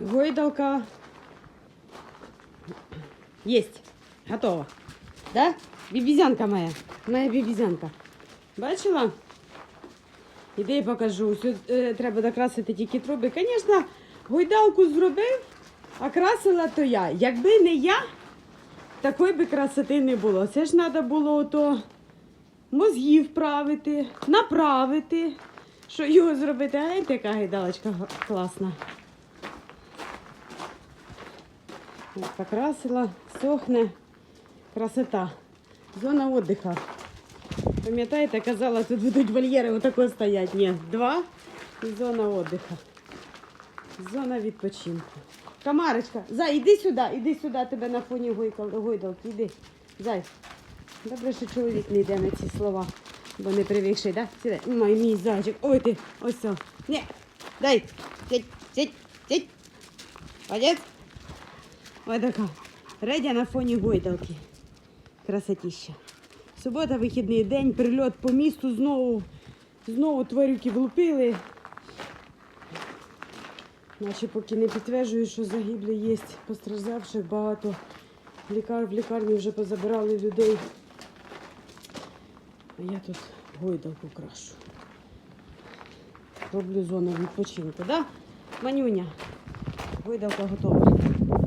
Гойдалка. Єсть. Готова. Да? Бібізянка моя. Моя бібізянка. Бачила? Іди покажу. Сю- е, треба докрасити тільки труби. Звісно, гойдалку зробив, а красила то я. Якби не я, такої би красоти не було. Це ж треба було ото мозгів вправити, направити, що його зробити. А яка гайдалочка класна. Ось Покрасила, сохне. Красота. Зона отдыха. Пам'ятаєте, казала, тут будуть вольєри отако стоять. Ні, два і зона отдыха. Зона відпочинку. Камарочка, зай, іди сюди, іди сюди, тебе на фоні гойдалки, іди. Зай. Добре, що чоловік не йде на ці слова, бо не привикший, да? Сідай. Мой мій зайчик. Ой ти, ось. Ні, дай. Сідь, сідь, сідь. Молодець. Ой така. Редя на фоні гойдалки. Красотіща. Субота, вихідний день, прильот по місту знову. Знову тварюки влупили. Наче поки не підтверджую, що загиблі є, постраждавших багато. Лікар... в лікарні вже позабирали людей. А я тут гойдалку крашу. Роблю зону відпочинку, да? Манюня, гойдалка готова.